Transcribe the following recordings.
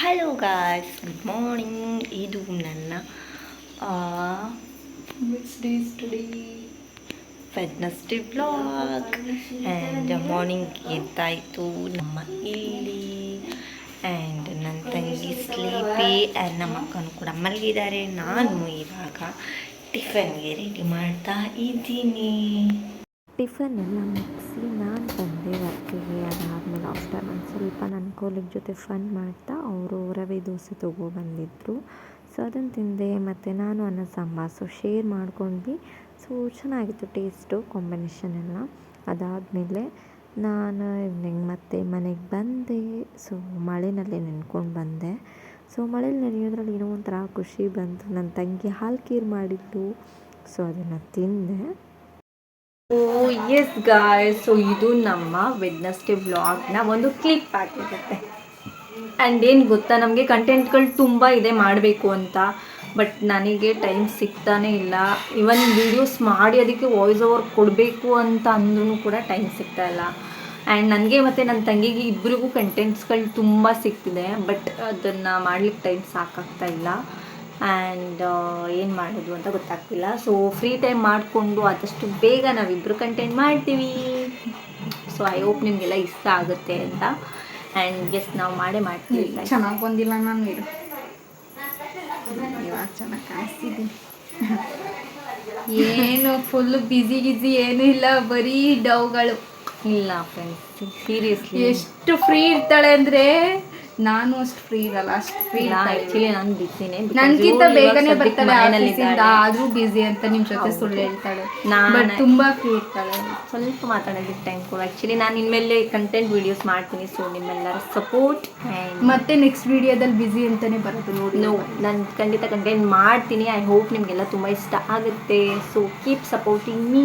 Hello guys good morning ಇದು ನನ್ನ Wednesday blog and morning ಎದ್ದಾಯಿತು ನಮ್ಮ ಇಲ್ಲಿ ಆ್ಯಂಡ್ ನನ್ನ ತಂಗಿ ಸ್ಲೀಪಿ ಆ್ಯಂಡ್ ನಮ್ಮ ಅಕ್ಕನೂ ಕೂಡ ಮಲಗಿದ್ದಾರೆ. ನಾನು ಇವಾಗ ಟಿಫನ್ಗೆ ರೆಡಿ ಮಾಡ್ತಾ ಇದ್ದೀನಿ. ಟಿಫನ್ ಎಲ್ಲ ಮುಗಿಸಿ ನಾನು ಬಂದೆ ವರ್ಕಿಗೆ ಅದಾದಮೇಲೆ ಆಫ್ಟರ್ ಒಂದು ಸ್ವಲ್ಪ ನನ್ನ ಕೋಲಿಗ್ ಜೊತೆ ಫನ್ ಮಾಡ್ತಾ ಅವರು ರವೆ ದೋಸೆ ತೊಗೊಬಂದಿದ್ರು ಸೊ ಅದನ್ನು ತಿಂದೆ, ಮತ್ತು ನಾನು ಅನ್ನ ಸಾಂಬಾರು ಸೊ ಶೇರ್ ಮಾಡ್ಕೊಂಡ್ವಿ. ಸೊ ಚೆನ್ನಾಗಿತ್ತು ಟೇಸ್ಟು ಕಾಂಬಿನೇಷನ್ ಎಲ್ಲ. ಅದಾದಮೇಲೆ ನಾನು ಇವ್ನಿಂಗ್ ಮತ್ತೆ ಮನೆಗೆ ಬಂದೆ. ಸೊ ಮಳೆನಲ್ಲಿ ನೆನ್ಕೊಂಡು ಬಂದೆ. ಸೊ ಮಳೇಲಿ ನೆನೆಯೋದ್ರಲ್ಲಿ ಏನೋ ಒಂಥರ ಖುಷಿ ಬಂತು. ನನ್ನ ತಂಗಿ ಹಾಲು ಖೀರ್ ಮಾಡಿದ್ದು ಸೊ ಅದನ್ನು ತಿಂದೆ. ಓ ಎಸ್ ಗಾಯ್ ಸೊ ಇದು ನಮ್ಮ ವೆಡ್ನಸ್ಡೇ ವ್ಲಾಗ್ನ ಒಂದು ಕ್ಲಿಪ್ ಆಗಿರುತ್ತೆ. ಆ್ಯಂಡ್ ಏನು ಗೊತ್ತಾ, ನಮಗೆ ಕಂಟೆಂಟ್ಗಳು ತುಂಬ ಇದೆ ಮಾಡಬೇಕು ಅಂತ. ಬಟ್ ನನಗೆ ಟೈಮ್ ಸಿಗ್ತಾನೇ ಇಲ್ಲ. ಇವನ್ ವೀಡಿಯೋಸ್ ಮಾಡಿ ಅದಕ್ಕೆ ವಾಯ್ಸ್ ಓವರ್ ಕೊಡಬೇಕು ಅಂತ ಅಂದ್ರೂ ಕೂಡ ಟೈಮ್ ಸಿಗ್ತಾ ಇಲ್ಲ. ಆ್ಯಂಡ್ ನನಗೆ ಮತ್ತು ನನ್ನ ತಂಗಿಗೆ ಇಬ್ಬರಿಗೂ ಕಂಟೆಂಟ್ಸ್ಗಳು ತುಂಬ ಸಿಗ್ತಿದೆ. ಬಟ್ ಅದನ್ನು ಮಾಡ್ಲಿಕ್ಕೆ ಟೈಮ್ ಸಾಕಾಗ್ತಾ ಇಲ್ಲ. ಆ್ಯಂಡ್ ಏನು ಮಾಡೋದು ಅಂತ ಗೊತ್ತಾಗ್ತಿಲ್ಲ. ಸೊ ಫ್ರೀ ಟೈಮ್ ಮಾಡಿಕೊಂಡು ಆದಷ್ಟು ಬೇಗ ನಾವಿಬ್ಬರು ಕಂಟೆಂಟ್ ಮಾಡ್ತೀವಿ. ಸೊ ಐ ಹೋಪ್ ನಿಮಗೆಲ್ಲ ಇಷ್ಟ ಆಗುತ್ತೆ ಅಂತ. ಆ್ಯಂಡ್ ಎಸ್ ನಾವು ಮಾಡೇ ಮಾಡ್ತೀವಿ. ಚೆನ್ನಾಗಿ ಬಂದಿಲ್ಲ ನಾನು ಇದು. ಇವಾಗ ಚೆನ್ನಾಗಿ ಕಾಣಿಸ್ತಿದ್ದೀನಿ ಏನು ಫುಲ್ ಬಿಸಿ ಗಿಸಿ ಏನೂ ಇಲ್ಲ ಬರೀ ಡವ್ಗಳು ಇಲ್ಲ ಫ್ರೆಂಡ್ಸ್ ಸೀರಿಯಸ್ಲಿ ಎಷ್ಟು ಫ್ರೀ ಇರ್ತಾಳೆ ಅಂದ್ರೆ ನಾನು ಅಷ್ಟು ಫ್ರೀ ಇರಲ್ಲ ಅಷ್ಟು ಫ್ರೀ ಇಲ್ಲ ಆ್ಯಕ್ಚುಲಿ ನಾನು ಬಿಸಿನೇ ನನ್ಗಿಂತ ಬೇಗನೆ ಬರ್ತಾರೆ ಆಫೀಸಿಂದ ಆದ್ರೂ ಬಿಸಿ ಅಂತ ನಿಮ್ ಜೊತೆ ಸುಳ್ಳು ಹೇಳ್ತಾಳೆ. ನಾನು ತುಂಬಾ ಫ್ರೀ ಇರ್ತಾಳೆ. ಸ್ವಲ್ಪ ಮಾತಾಡೋದಕ್ಕೆ ಟೈಮ್ ಕೊಡು. ಆಕ್ಚುಲಿ ನಾನು ಇನ್ಮೇಲೆ ಕಂಟೆಂಟ್ ವಿಡಿಯೋಸ್ ಮಾಡ್ತೀನಿ ಸೊ ನಿಮ್ಮೆಲ್ಲರ ಸಪೋರ್ಟ್ ಮತ್ತೆ ನೆಕ್ಸ್ಟ್ ವಿಡಿಯೋದಲ್ಲಿ ಬಿಸಿ ಅಂತಾನೆ ಬರೋದು ನೋಡಿ. ನೋ ನಾನು ಖಂಡಿತ ಕಂಟೆಂಟ್ ಮಾಡ್ತೀನಿ. ಐ ಹೋಪ್ ನಿಮಗೆಲ್ಲ ತುಂಬಾ ಇಷ್ಟ ಆಗುತ್ತೆ. So keep supporting me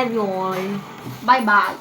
love you all bye bye